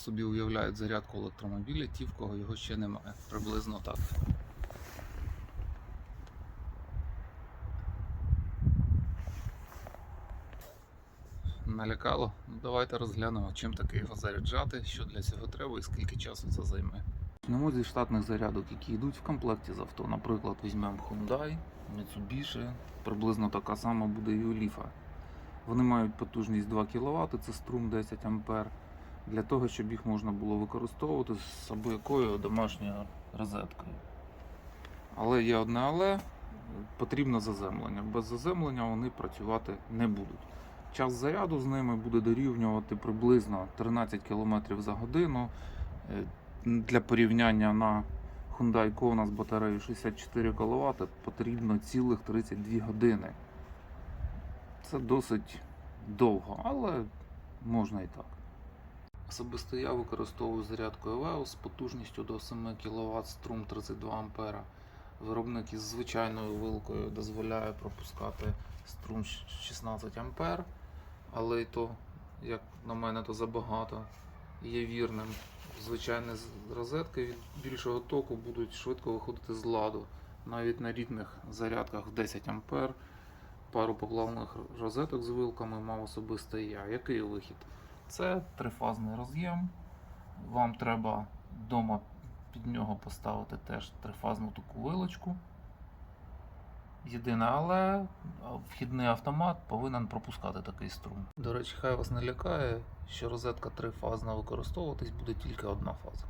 собі уявляють зарядку електромобіля, ті, в кого його ще немає. Приблизно так. Налякало? Ну, давайте розглянемо, чим таки його заряджати, що для цього треба і скільки часу це займе. Почнемо зі штатних зарядок, які йдуть в комплекті з авто. Наприклад, візьмемо Hyundai, Mitsubishi, приблизно така сама буде і у Leaf. Вони мають потужність 2 кВт, це струм 10 А, для того, щоб їх можна було використовувати з або-якою домашньою розеткою. Але є одне але, потрібно заземлення. Без заземлення вони працювати не будуть. Час заряду з ними буде дорівнювати приблизно 13 км за годину. Е, Для порівняння на Hyundai Kona з батареєю 64 кВт потрібно цілих 32 години. Це досить довго, але можна і так. Особисто я використовую зарядку EVEO з потужністю до 7 кВт струм 32 А. Виробник із звичайною вилкою дозволяє пропускати струм 16 А, але і то, як на мене, то забагато. Є вірним. Звичайні розетки від більшого току будуть швидко виходити з ладу. Навіть на рідних зарядках в 10 А пару поплавних розеток з вилками мав особисто я. Який вихід? Це трифазний роз'єм. Вам треба вдома під нього поставити теж трифазну таку вилочку. Єдине, але вхідний автомат повинен пропускати такий струм. До речі, хай вас не лякає, що розетка трифазна використовуватись буде тільки одна фаза.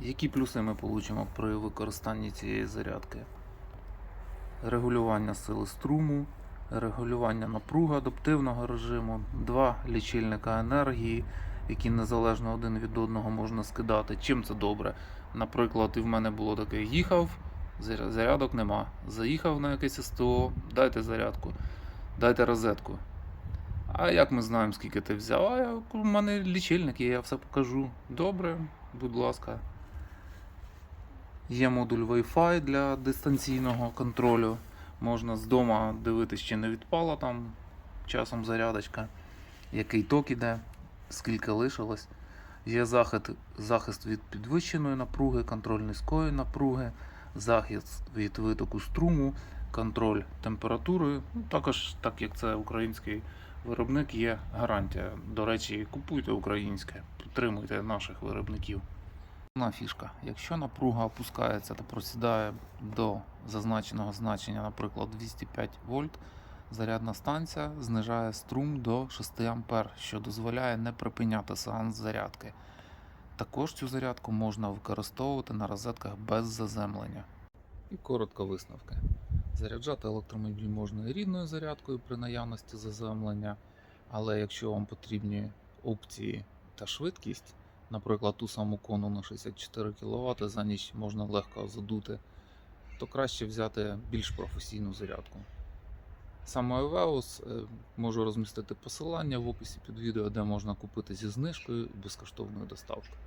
Які плюси ми получимо при використанні цієї зарядки? Регулювання сили струму, регулювання напруги адаптивного режиму, два лічильника енергії, які незалежно один від одного можна скидати. Чим це добре? Наприклад, і в мене було таке: їхав, зарядок нема. Заїхав на якесь СТО, дайте зарядку, дайте розетку. А як ми знаємо, скільки ти взяв? А я, у мене лічильник є, я все покажу. Добре, будь ласка. Є модуль Wi-Fi для дистанційного контролю. Можна з дома дивитися, чи не відпала там часом зарядочка, який ток іде, скільки лишилось. Є захист, захист від підвищеної напруги, контроль низької напруги, захист від витоку струму, контроль температури. Ну, також, так як це український виробник, є гарантія. До речі, купуйте українське, підтримуйте наших виробників. Одна фішка. Якщо напруга опускається та просідає до зазначеного значення, наприклад, 205 вольт, зарядна станція знижає струм до 6 А, що дозволяє не припиняти сеанс зарядки. Також цю зарядку можна використовувати на розетках без заземлення. І коротко висновки. Заряджати електромобіль можна і рідною зарядкою при наявності заземлення, але якщо вам потрібні опції та швидкість, наприклад, ту саму кону на 64 кВт за ніч можна легко задути, то краще взяти більш професійну зарядку. Саме Eveos е, можу розмістити посилання в описі під відео, де можна купити зі знижкою і безкоштовною доставкою.